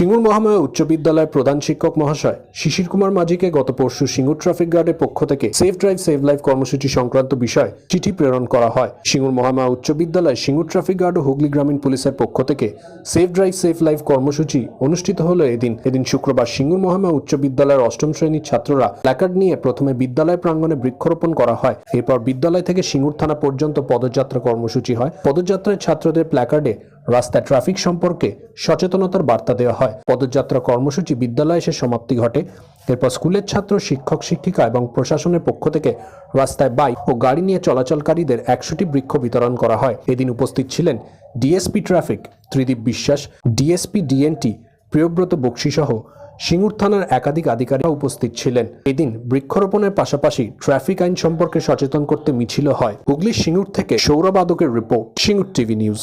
সিঙ্গুর মহামায়া উচ্চ বিদ্যালয়ের প্রধান শিক্ষক মহাশয় শিশির কুমার মাঝিকে গত পরশু সিঙ্গুর ট্রাফিক গার্ডের পক্ষ থেকে সেফ ড্রাইভ সেভ লাইফ কর্মসূচি সংক্রান্ত বিষয়ে চিঠি প্রেরণ করা হয়। সিঙ্গুর মহামায়া উচ্চ বিদ্যালয় সিঙ্গুর ট্রাফিক গার্ড ও হুগলি গ্রামীণ পুলিশের পক্ষ থেকে সেফ ড্রাইভ সেভ লাইফ কর্মসূচি অনুষ্ঠিত হলো এদিন। এদিন শুক্রবার সিঙ্গুর মহামায়া উচ্চ বিদ্যালয়ের অষ্টম শ্রেণির ছাত্ররা প্ল্যাকার্ড নিয়ে প্রথমে বিদ্যালয় প্রাঙ্গণে বৃক্ষরোপণ করা হয়। এরপর বিদ্যালয় থেকে সিঙ্গুর থানা পর্যন্ত পদযাত্রা কর্মসূচি হয়। পদযাত্রায় ছাত্রদের প্ল্যাকার্ডে রাস্তায় ট্রাফিক সম্পর্কে সচেতনতার বার্তা দেওয়া হয়। পদযাত্রা কর্মসূচি বিদ্যালয়ে এসে সমাপ্তি ঘটে। এরপর স্কুলের ছাত্র, শিক্ষক, শিক্ষিকা এবং প্রশাসনের পক্ষ থেকে রাস্তায় বাইক ও গাড়ি নিয়ে চলাচলকারীদের একশোটি বৃক্ষ বিতরণ করা হয়। এদিন উপস্থিত ছিলেন DSP traffic, Tridip Biswas, DSP DNT, Priyabrata Bakshi সহ সিঙ্গুর থানার একাধিক আধিকারিক উপস্থিত ছিলেন। এদিন বৃক্ষরোপণের পাশাপাশি ট্রাফিক আইন সম্পর্কে সচেতন করতে মিছিল হয়। হুগলির সিঙ্গুর থেকে Sourav আদকের report, Singur TV news.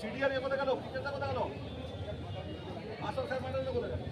CDR এ কোথায় গেল? কিচেনটা কোথায় গেল? আসল স্যার ম্যাডাম কোথা গেল?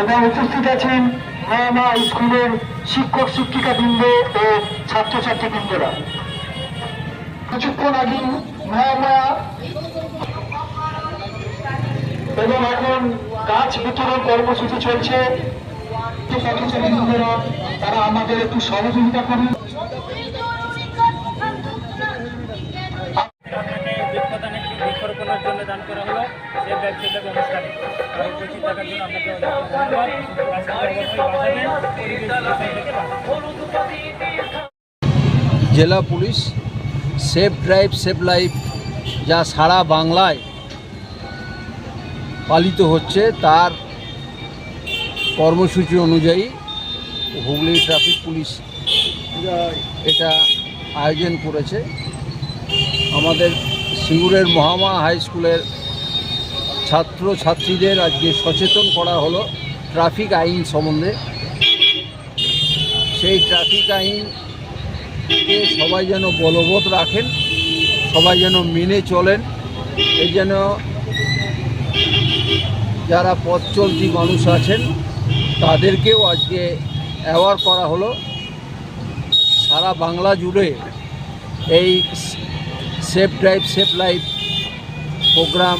এবং উপস্থিত আছেন মা স্কুলের শিক্ষক শিক্ষিকা বৃন্দ ও ছাত্রছাত্রী বৃন্দরা কিছুক্ষণ আগে মহামায়া এবং এখন গাছ বিতরণ কর্মসূচি চলছে। তারা আমাদের একটু সহযোগিতা করুন। জেলা police, safe drive, safe life যা সারা বাংলায় পালিত হচ্ছে, তার কর্মসূচি অনুযায়ী হুগলি ট্রাফিক পুলিশ এটা আয়োজন করেছে। আমাদের সিঙ্গুরের মহামা হাই স্কুলের ছাত্র ছাত্রীদের আজকে সচেতন করা হলো ট্রাফিক আইন সম্বন্ধে। সেই ট্রাফিক আইন কে সবাই যেন বলবৎ রাখেন, সবাই যেন মেনে চলেন এই যেন যারা পথ চলতি মানুষ আছেন, তাদেরকেও আজকে অ্যাওয়ার করা হলো। সারা বাংলা জুড়ে এই safe drive safe life programme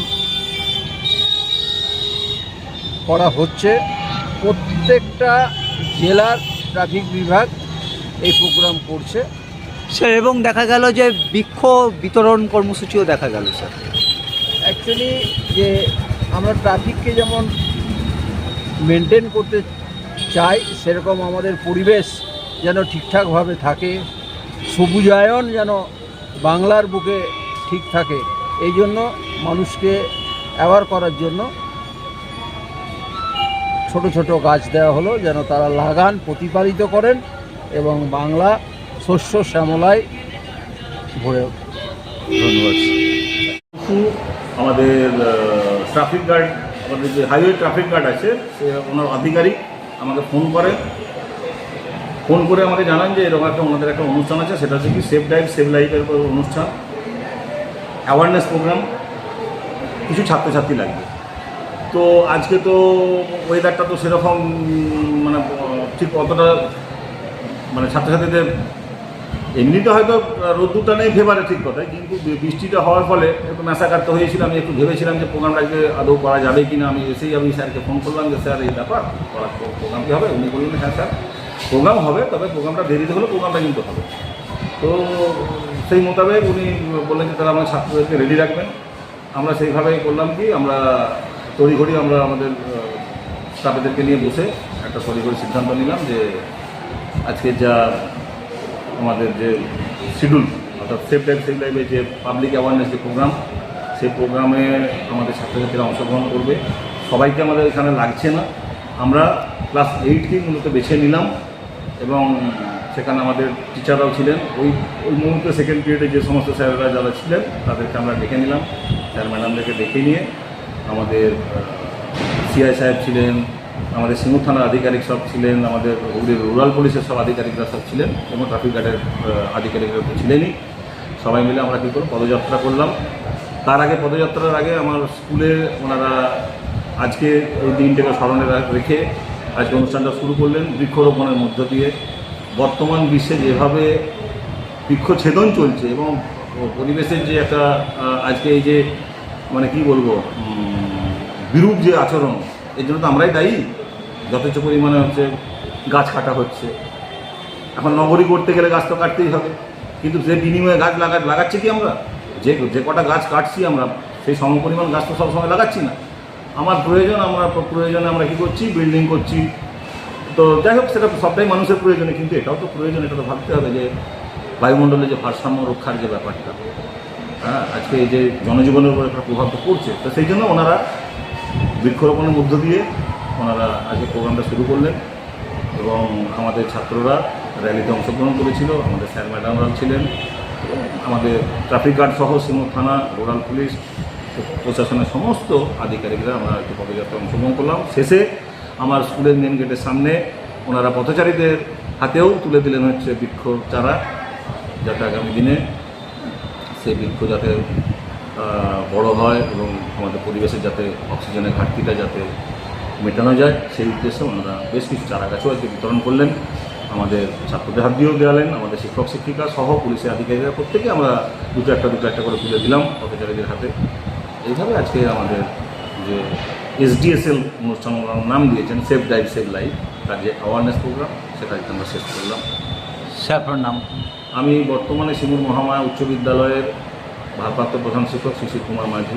করা হচ্ছে। প্রত্যেকটা জেলার ট্রাফিক বিভাগ এই প্রোগ্রাম করছে। স্যার এবং দেখা গেল যে বৃক্ষ বিতরণ কর্মসূচিও দেখা গেল স্যার। অ্যাকচুয়ালি যে আমরা ট্রাফিককে যেমন মেনটেন করতে চাই সেরকম আমাদের পরিবেশ যেন ঠিকঠাকভাবে থাকে সবুজায়ন যেন বাংলার বুকে ঠিক থাকে এই জন্য মানুষকে অ্যাওয়ার করার জন্য ছোট ছোট গাছ দেওয়া হলো যেন তারা লাগান, প্রতিপালিত করেন এবং বাংলা শস্য শ্যামলায় ভরে ধন্যবাদ। আমাদের ট্রাফিক গার্ড আমাদের যে হাইওয়ে ট্রাফিক গার্ড আছে, সে ওনার আধিকারিক আমাকে ফোন করে। ফোন করে আমাকে জানান যে এরকম একটা, ওনাদের একটা অনুষ্ঠান আছে, সেটা হচ্ছে কি সেফ ড্রাইভ সেভ লাইফের অনুষ্ঠান। অ্যাওয়ারনেস প্রোগ্রাম কিছু ছাত্রছাত্রী লাগবে। তো আজকে তো ওয়েদারটা তো সেরকম মানে ঠিক অতটা মানে ছাত্রছাত্রীদের এমনিতে হয়তো রোদ্দুরটা নেই ফেভারে ঠিক কথাই, কিন্তু বৃষ্টিটা হওয়ার ফলে একটু মেশাকার্ত হয়েছিল আমি একটু ভেবেছিলাম যে প্রোগ্রামটা আজকে আদৌ করা যাবে কি না আমি এসেই আমি স্যারকে ফোন করলাম যে, স্যার, এই ব্যাপার, করা প্রোগ্রাম কি হবে? উনি বললেন হ্যাঁ স্যার প্রোগ্রাম হবে, তবে প্রোগ্রামটা দেরিতে হলে প্রোগ্রামটা কিন্তু হবে। তো সেই মোতাবেক উনি বললেন যে তারা আমার ছাত্রদেরকে রেডি রাখবেন। আমরা সেইভাবেই করলাম কি, আমরা তড়িঘড়ি আমরা আমাদের স্টাফেদেরকে নিয়ে বসে একটা তড়িঘড়ি সিদ্ধান্ত নিলাম যে আজকে যা আমাদের যে শিডিউল অর্থাৎ সেফ লাইফ সেফ লাইফে যে পাবলিক অ্যাওয়ারনেস যে প্রোগ্রাম সেই প্রোগ্রামে আমাদের ছাত্রছাত্রীরা অংশগ্রহণ করবে। সবাইকে আমাদের এখানে লাগছে না। আমরা ক্লাস এইটকেই মূলত বেছে নিলাম এবং সেখানে আমাদের টিচাররাও ছিলেন। ওই ওই মুহূর্তে সেকেন্ড পিরিয়ডে যে সমস্ত স্যাররা যারা ছিলেন, তাদেরকে আমরা ডেকে নিলাম। স্যার ম্যাডামদেরকে ডেকে নিয়ে আমাদের সিআই সাহেব ছিলেন, আমাদের সিঙ্গুর থানার আধিকারিক সব ছিলেন, আমাদের হুগলির রুরাল পুলিশের সব আধিকারিকরা সব ছিলেন, এবং ট্রাফিক গার্ডের আধিকারিকরা তো ছিলেনই। সবাই মিলে আমরা কী করব, পদযাত্রা করলাম। তার আগে, পদযাত্রার আগে আমার স্কুলে ওনারা আজকে এই দিনটাকে স্মরণে রেখে আজকে অনুষ্ঠানটা শুরু করলেন বৃক্ষরোপণের মধ্য দিয়ে। বর্তমান বিশ্বে যেভাবে বৃক্ষছেদন চলছে এবং পরিবেশের যে একটা আজকে এই যে মানে কি বলব বিরূপ যে আচরণ, এর জন্য তো আমরাই দায়ী। যথেষ্ট পরিমাণে হচ্ছে গাছ কাটা হচ্ছে। এখন নগরী করতে গেলে গাছ তো কাটতেই হবে। কিন্তু সে বিনিময়ে গাছ লাগা, লাগাচ্ছি কি আমরা? যে যে কটা গাছ কাটছি আমরা, সেই সম পরিমাণ গাছ তো সবসময় লাগাচ্ছি না। আমার প্রয়োজন, আমরা প্রয়োজনে আমরা কী করছি? বিল্ডিং করছি। তো যাই হোক, সেটা সবটাই মানুষের প্রয়োজনে, কিন্তু এটাও তো প্রয়োজন, এটা তো ভাবতে হবে যে বায়ুমণ্ডলে যে ভারসাম্য রক্ষার যে ব্যাপারটা আজকে এই যে জনজীবনের উপর একটা প্রভাব পড়ছে, তো সেই জন্য ওনারা বৃক্ষরোপণের মধ্য দিয়ে ওনারা আজকে প্রোগ্রামটা শুরু করলেন এবং আমাদের ছাত্ররা র্যালিতে অংশগ্রহণ করেছিল, আমাদের স্যার ম্যাডামরাও ছিলেন, আমাদের ট্রাফিক গার্ড সহ সিঙ্গুর থানা, রুরাল পুলিশ, প্রশাসনের সমস্ত আধিকারিকরা আমরা একটু পদযাত্রায় অংশগ্রহণ করলাম। শেষে আমার স্কুলের মেন গেটের সামনে ওনারা পথচারীদের হাতেও তুলে দিলেন হচ্ছে বৃক্ষ চারা যাতে আগামী দিনে সেই বৃক্ষ যাতে বড় হয় এবং আমাদের পরিবেশের যাতে অক্সিজেনের ঘাটতিটা যাতে মেটানো যায়, সেই উদ্দেশ্যে ওনারা বেশ কিছু চারা গাছও আজকে বিতরণ করলেন। আমাদের ছাত্রদের হাত দিয়েও দেওয়ালেন, আমাদের শিক্ষক, শিক্ষিকা সহ পুলিশের আধিকারিকরা প্রত্যেকে আমরা দুটো একটা দুটো একটা করে তুলে দিলাম পথচারীদের হাতে। এইভাবে আজকে আমাদের যে এসডিএসএল অনুষ্ঠান নাম দিয়েছেন সেফ ড্রাইভ সেভ লাইফ, তার যে অ্যাওয়ারনেস প্রোগ্রাম সেটা আজকে আমরা শেষ করলাম। স্যার নাম? আমি বর্তমানে শিমুর মহামায়া উচ্চ বিদ্যালয়ের ভারপ্রাপ্ত প্রধান শিক্ষক শিশির কুমার মাঝি।